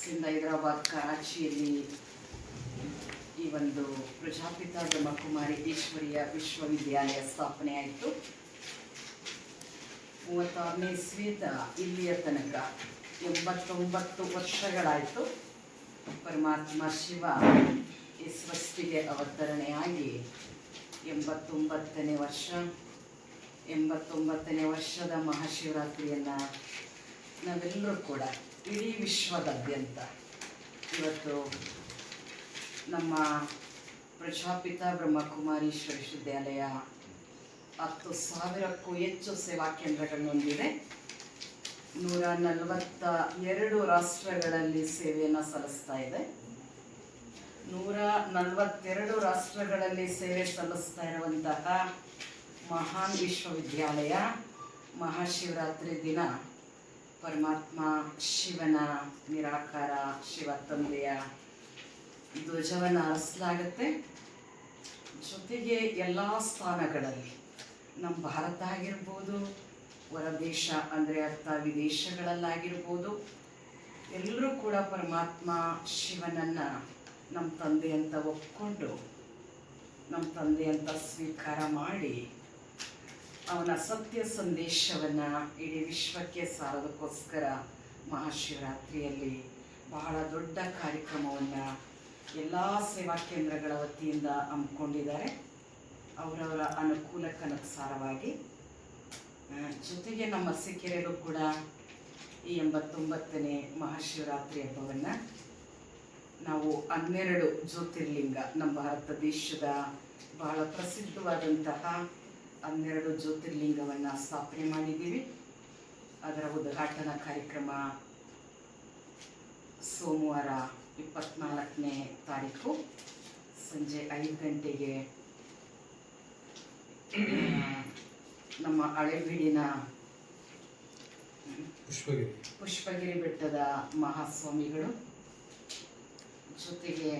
ಸಿಂಧ ಹೈದರಾಬಾದ್, ಕರಾಚಿಯಲ್ಲಿ ಈ ಒಂದು ಪ್ರಜಾಪಿತ ಬ್ರಹ್ಮಕುಮಾರಿ ಈಶ್ವರಿಯ ವಿಶ್ವವಿದ್ಯಾಲಯ ಸ್ಥಾಪನೆ ಆಯಿತು. ಮೂವತ್ತಾರನೇ ಸ್ವೀತ ಇಲ್ಲಿಯ ತನಕ ಎಂಬತ್ತೊಂಬತ್ತು ವರ್ಷಗಳಾಯಿತು. ಪರಮಾತ್ಮ ಶಿವ ಈ ಸ್ವಸ್ತಿಗೆ ಅವತರಣೆಯಾಗಿ ಎಂಬತ್ತೊಂಬತ್ತನೇ ವರ್ಷ, ಎಂಬತ್ತೊಂಬತ್ತನೇ ವರ್ಷದ ಮಹಾಶಿವರಾತ್ರಿಯನ್ನು ನಾವೆಲ್ಲರೂ ಕೂಡ ಇಡೀ ವಿಶ್ವದಾದ್ಯಂತ ಇವತ್ತು ನಮ್ಮ ಪ್ರಜಾಪಿತ ಬ್ರಹ್ಮಕುಮಾರೀಶ್ವರ ವಿಶ್ವವಿದ್ಯಾಲಯ ಹತ್ತು ಸಾವಿರಕ್ಕೂ ಹೆಚ್ಚು ಸೇವಾ ಕೇಂದ್ರಗಳನ್ನು ಹೊಂದಿದೆ. ನೂರ ನಲವತ್ತ ಎರಡು ರಾಷ್ಟ್ರಗಳಲ್ಲಿ ಸೇವೆಯನ್ನು ಸಲ್ಲಿಸ್ತಾ ಇದೆ. ನೂರ ನಲವತ್ತೆರಡು ರಾಷ್ಟ್ರಗಳಲ್ಲಿ ಸೇವೆ ಸಲ್ಲಿಸ್ತಾ ಇರುವಂತಹ ಮಹಾನ್ ವಿಶ್ವವಿದ್ಯಾಲಯ ಮಹಾಶಿವರಾತ್ರಿ ದಿನ. ಪರಮಾತ್ಮ, ಶಿವನ ನಿರಾಕಾರ, ಶಿವ ತಂದೆಯ ಧ್ವಜವನ್ನು ಹರಿಸಲಾಗುತ್ತೆ ಜೊತೆಗೆ ಎಲ್ಲ ಸ್ಥಾನಗಳಲ್ಲಿ ನಮ್ಮ ಭಾರತ ಆಗಿರ್ಬೋದು ಹೊರದೇಶ ಅಂದರೆ ಅರ್ಥ ವಿದೇಶಗಳಲ್ಲಾಗಿರ್ಬೋದು, ಎಲ್ಲರೂ ಕೂಡ ಪರಮಾತ್ಮ, ಶಿವನನ್ನು ನಮ್ಮ ತಂದೆ ಅಂತ ಒಪ್ಕೊಂಡು, ನಮ್ಮ ತಂದೆ ಅಂತ ಸ್ವೀಕಾರ ಮಾಡಿ ಅವನ ಸತ್ಯ ಸಂದೇಶವನ್ನು ಇಡೀ ವಿಶ್ವಕ್ಕೆ ಸಾರೋದಕ್ಕೋಸ್ಕರ ಮಹಾಶಿವರಾತ್ರಿಯಲ್ಲಿ ಬಹಳ ದೊಡ್ಡ ಕಾರ್ಯಕ್ರಮವನ್ನು ಎಲ್ಲ ಸೇವಾ ಕೇಂದ್ರಗಳ ವತಿಯಿಂದ ಹಮ್ಮಿಕೊಂಡಿದ್ದಾರೆ. ಅವರವರ ಅನುಕೂಲಕ್ಕನುಸಾರವಾಗಿ ಜೊತೆಗೆ ನಮ್ಮ ಸಿಕ್ಕೆರೆಯಲ್ಲೂ ಕೂಡ ಈ ಎಂಬತ್ತೊಂಬತ್ತನೇ ಮಹಾಶಿವರಾತ್ರಿ ಹಬ್ಬವನ್ನು ನಾವು ಹನ್ನೆರಡು ಜ್ಯೋತಿರ್ಲಿಂಗ ನಮ್ಮ ಭಾರತ ದೇಶದ ಬಹಳ ಪ್ರಸಿದ್ಧವಾದಂತಹ ಹನ್ನೆರಡು ಜ್ಯೋತಿರ್ಲಿಂಗವನ್ನು ಸ್ಥಾಪನೆ ಮಾಡಿದ್ದೀವಿ. ಅದರ ಉದ್ಘಾಟನಾ ಕಾರ್ಯಕ್ರಮ ಸೋಮವಾರ ಇಪ್ಪತ್ನಾಲ್ಕನೇ ತಾರೀಕು ಸಂಜೆ ಐದು ಗಂಟೆಗೆ ನಮ್ಮ ಹಳೆಬೀಡಿನ ಪುಷ್ಪಗಿರಿ. ಪುಷ್ಪಗಿರಿ ಬೆಟ್ಟದ ಮಹಾಸ್ವಾಮಿಗಳು ಜೊತೆಗೆ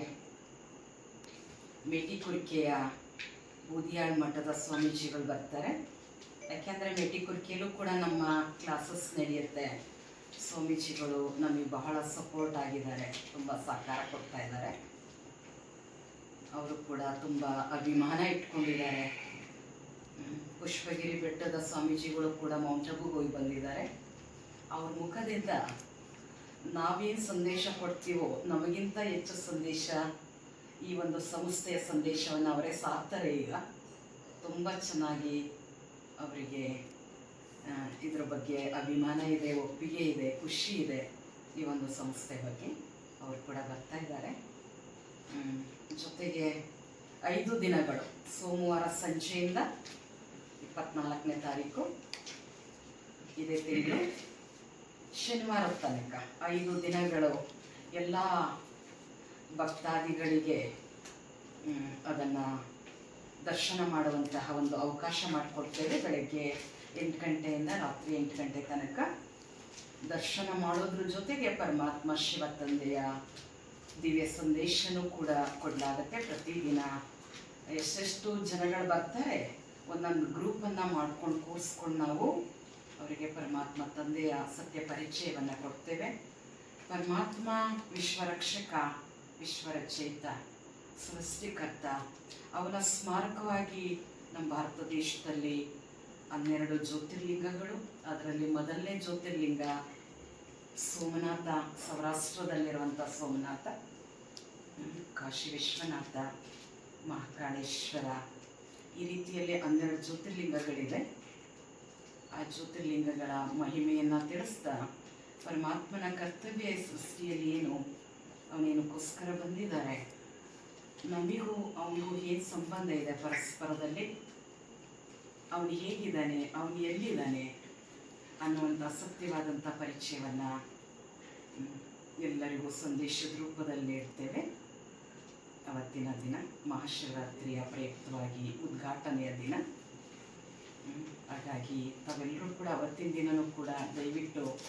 ಮೇಟಿಕುರ್ಕೆಯ ಬೂದಿಯಾಳ್ ಮಠದ ಸ್ವಾಮೀಜಿಗಳು ಬರ್ತಾರೆ. ಯಾಕೆಂದರೆ ಮೆಟಿಕುರ್ಕಿಯಲ್ಲೂ ಕೂಡ ನಮ್ಮ ಕ್ಲಾಸಸ್ ನಡೆಯುತ್ತೆ. ಸ್ವಾಮೀಜಿಗಳು ನಮಗೆ ಬಹಳ ಸಪೋರ್ಟ್ ಆಗಿದ್ದಾರೆ. ತುಂಬ ಸಹಕಾರ ಕೊಡ್ತಾ ಇದ್ದಾರೆ. ಅವರು ಕೂಡ ತುಂಬ ಅಭಿಮಾನ ಇಟ್ಕೊಂಡಿದ್ದಾರೆ. ಪುಷ್ಪಗಿರಿ ಬೆಟ್ಟದ ಸ್ವಾಮೀಜಿಗಳು ಕೂಡ ಮೌಂಟ್ ಹೋಗಿ ಬಂದಿದ್ದಾರೆ. ಅವ್ರ ಮುಖದಿಂದ ನಾವೇನು ಸಂದೇಶ ಕೊಡ್ತೀವೋ, ನಮಗಿಂತ ಹೆಚ್ಚು ಸಂದೇಶ ಈ ಒಂದು ಸಂಸ್ಥೆಯ ಸಂದೇಶವನ್ನು ಅವರೇ ಸಾಕ್ತಾರೆ ಈಗ. ತುಂಬ ಚೆನ್ನಾಗಿ ಅವರಿಗೆ ಇದರ ಬಗ್ಗೆ ಅಭಿಮಾನ ಇದೆ, ಒಪ್ಪಿಗೆ ಇದೆ, ಖುಷಿ ಇದೆ ಈ ಒಂದು ಸಂಸ್ಥೆ ಬಗ್ಗೆ ಅವರು ಕೂಡ ಬರ್ತಾ ಇದ್ದಾರೆ. ಜೊತೆಗೆ ಐದು ದಿನಗಳು, ಸೋಮವಾರ ಸಂಜೆಯಿಂದ ಇಪ್ಪತ್ನಾಲ್ಕನೇ ತಾರೀಕು ಇದೇ ತಿಂಗಳು ಶನಿವಾರ ತನಕ, ಐದು ದಿನಗಳು ಎಲ್ಲ ಭಕ್ತಾದಿಗಳಿಗೆ ಅದನ್ನು ದರ್ಶನ ಮಾಡುವಂತಹ ಒಂದು ಅವಕಾಶ ಮಾಡಿಕೊಡ್ತೇವೆ. ಬೆಳಗ್ಗೆ ಎಂಟು ಗಂಟೆಯಿಂದ ರಾತ್ರಿ ಎಂಟು ಗಂಟೆ ತನಕ ದರ್ಶನ ಮಾಡೋದ್ರ ಜೊತೆಗೆ ಪರಮಾತ್ಮ, ಶಿವ ತಂದೆಯ ದಿವ್ಯ ಸಂದೇಶನೂ ಕೂಡ ಕೊಡಲಾಗತ್ತೆ. ಪ್ರತಿದಿನ ಎಷ್ಟೆಷ್ಟು ಜನಗಳು ಬರ್ತಾರೆ. ಒಂದೊಂದು ಗ್ರೂಪನ್ನು ಮಾಡ್ಕೊಂಡು, ಕೂರಿಸ್ಕೊಂಡು ನಾವು ಅವರಿಗೆ ಪರಮಾತ್ಮ ತಂದೆಯ ಸತ್ಯ ಪರಿಚಯವನ್ನು ಕೊಡ್ತೇವೆ. ಪರಮಾತ್ಮ ವಿಶ್ವರಕ್ಷಕ ವಿಶ್ವರಚಯಿತ ಸೃಷ್ಟಿಕರ್ತ. ಅವನ ಸ್ಮಾರಕವಾಗಿ ನಮ್ಮ ಭಾರತ ದೇಶದಲ್ಲಿ ಹನ್ನೆರಡು ಜ್ಯೋತಿರ್ಲಿಂಗಗಳು, ಅದರಲ್ಲಿ ಮೊದಲನೇ ಜ್ಯೋತಿರ್ಲಿಂಗ ಸೋಮನಾಥ, ಸೌರಾಷ್ಟ್ರದಲ್ಲಿರುವಂಥ ಸೋಮನಾಥ ಕಾಶಿ ವಿಶ್ವನಾಥ, ಮಹಾಕಾಳೇಶ್ವರ. ಈ ರೀತಿಯಲ್ಲಿ ಹನ್ನೆರಡು ಜ್ಯೋತಿರ್ಲಿಂಗಗಳಿವೆ. ಆ ಜ್ಯೋತಿರ್ಲಿಂಗಗಳ ಮಹಿಮೆಯನ್ನು ತಿಳಿಸ್ತಾ ಪರಮಾತ್ಮನ ಕರ್ತವ್ಯ ಸೃಷ್ಟಿಯಲ್ಲಿ ಏನು? ಅವನೇನಕ್ಕೋಸ್ಕರ ಬಂದಿದ್ದಾರೆ? ನಮಗೂ ಅವನಿಗೂ ಏನು ಸಂಬಂಧ ಇದೆ ಪರಸ್ಪರದಲ್ಲಿ? ಅವನು ಹೇಗಿದ್ದಾನೆ? ಅವನು ಎಲ್ಲಿದ್ದಾನೆ? ಅನ್ನುವಂಥ ಸತ್ಯವಾದಂಥ ಪರಿಚಯವನ್ನು ಎಲ್ಲರಿಗೂ ಸಂದೇಶದ ರೂಪದಲ್ಲಿ ಇಡ್ತೇವೆ. ಅವತ್ತಿನ ದಿನ, ಮಹಾಶಿವರಾತ್ರಿಯ ಪ್ರಯುಕ್ತವಾಗಿ ಉದ್ಘಾಟನೆಯ ದಿನ. ಹಾಗಾಗಿ ತಾವೆಲ್ಲರೂ ಕೂಡ ಅವತ್ತಿನ ದಿನನೂ ಕೂಡ ದಯವಿಟ್ಟು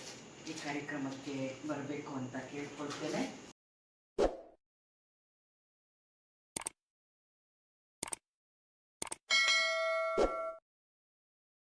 ಈ ಕಾರ್ಯಕ್ರಮಕ್ಕೆ ಬರಬೇಕು ಅಂತ ಕೇಳ್ಕೊಳ್ತೇನೆ.